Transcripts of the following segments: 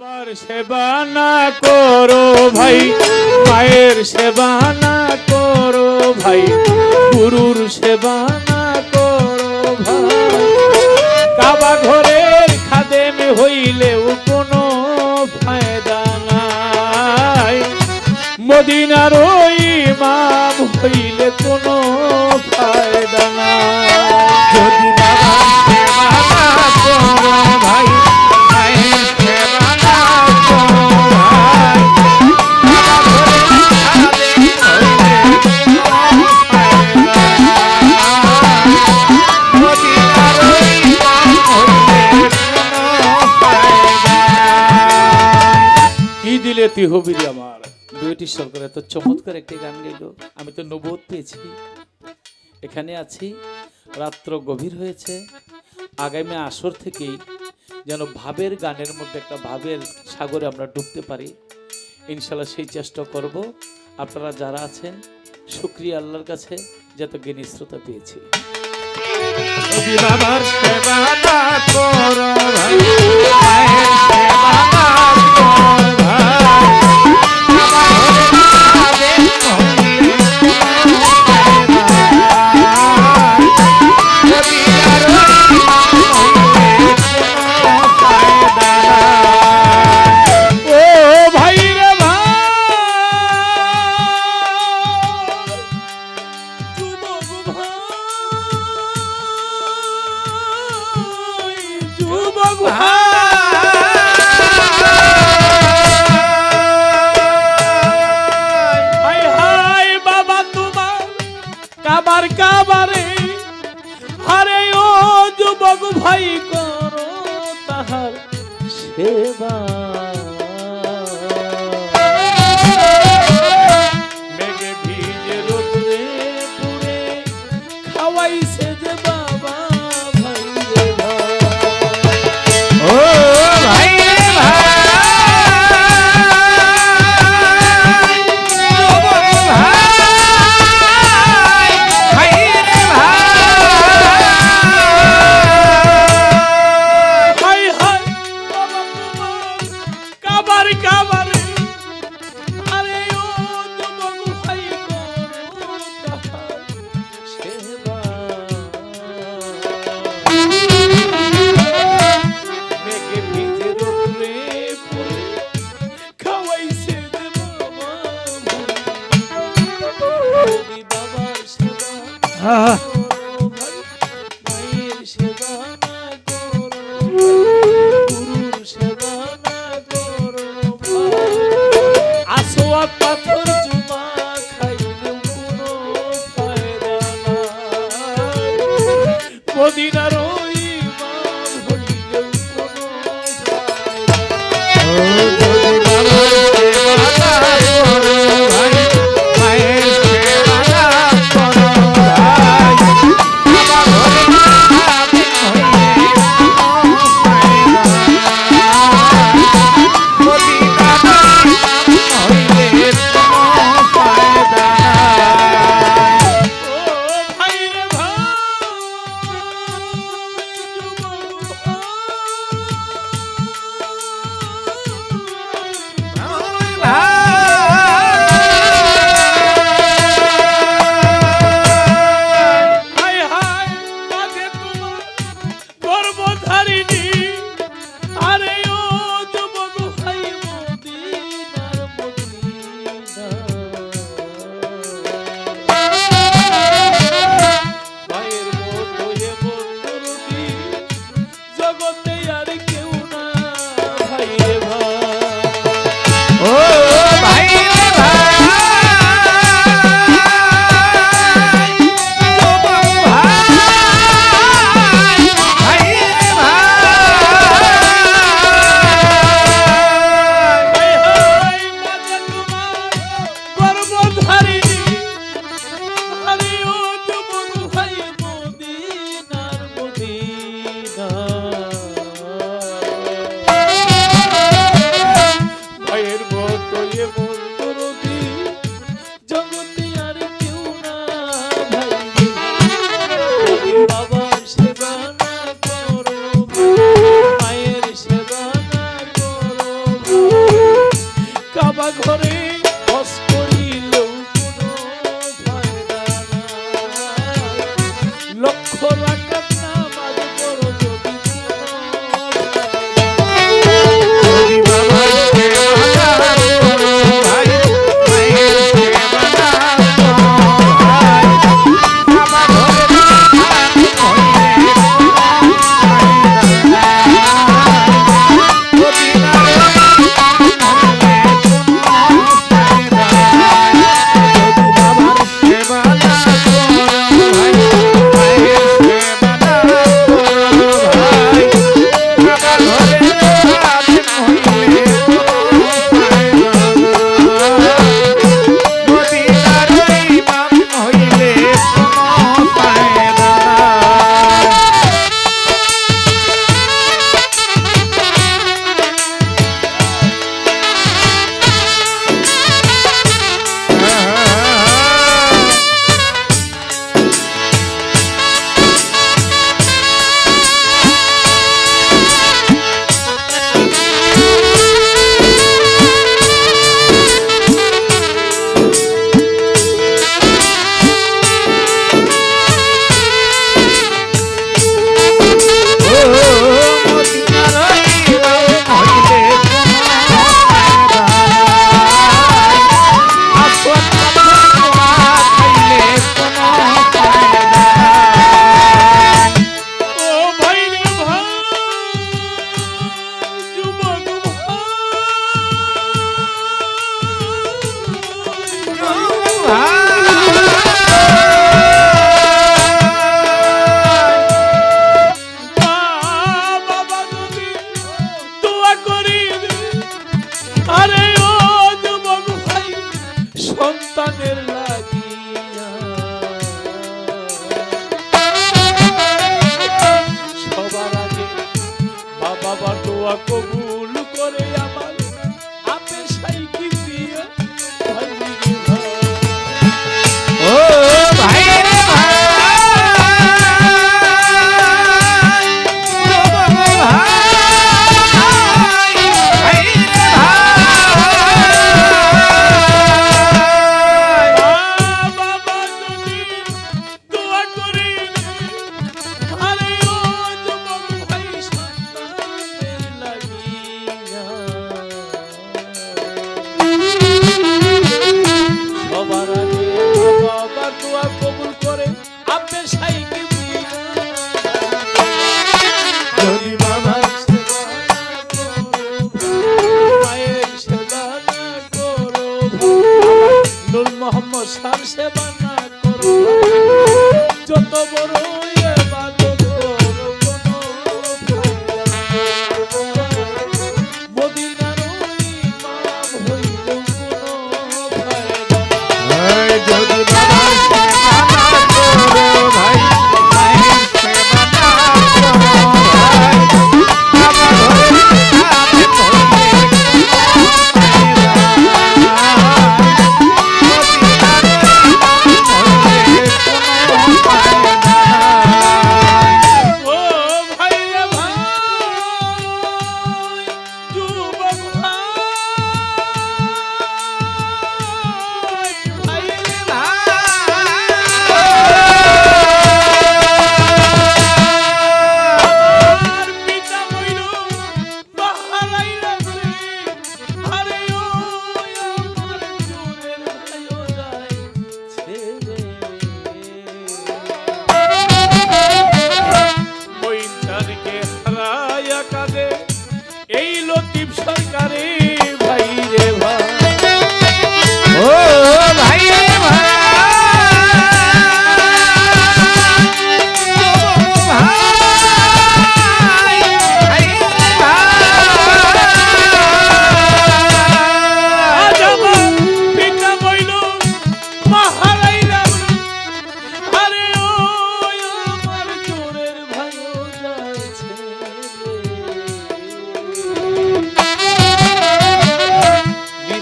বাবার সেবা না করো ভাই, মায়ের সেবা না করো ভাই, গুরুর সেবা না করো ভাই। কাবা ঘরের খাদেম হইলেও কোনো ফায়দা নাই। মদিনার তুই হবি রে আমার। বিউটি সরকার এত চমৎকার একটি গান গাইল। আমি তো নবোধ পেয়েছি। এখানে আছি। রাত্র গভীর হয়েছে। আগামী আসর থেকেই যেন ভাবের গানের মধ্যে একটা ভাবের সাগরে আমরা ডুবতে পারি। ইনশাল্লাহ সেই চেষ্টা করব। আপনারা যারা আছেন শুক্রিয়া আল্লাহর কাছে যত জ্ঞানী শ্রোতা পেয়েছি। বাবার সেবা যুবক হাই হাই বাবা তোমার কাবার কাবারে। আরে ও যুবক ভাই করো সেবা। বাবা ঘরে Sunday. নূর মোহাম্মদ সার সেবা না করো যত বড়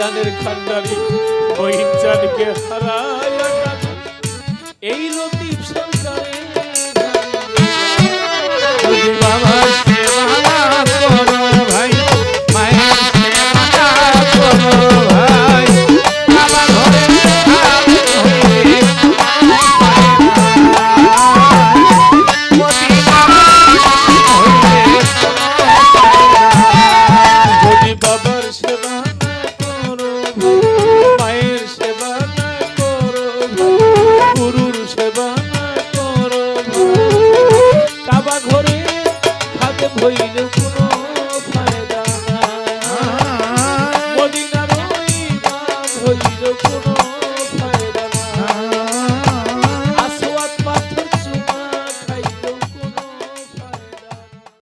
জানের খান্ডারি ওই চাঁদকে হারায় এই লোক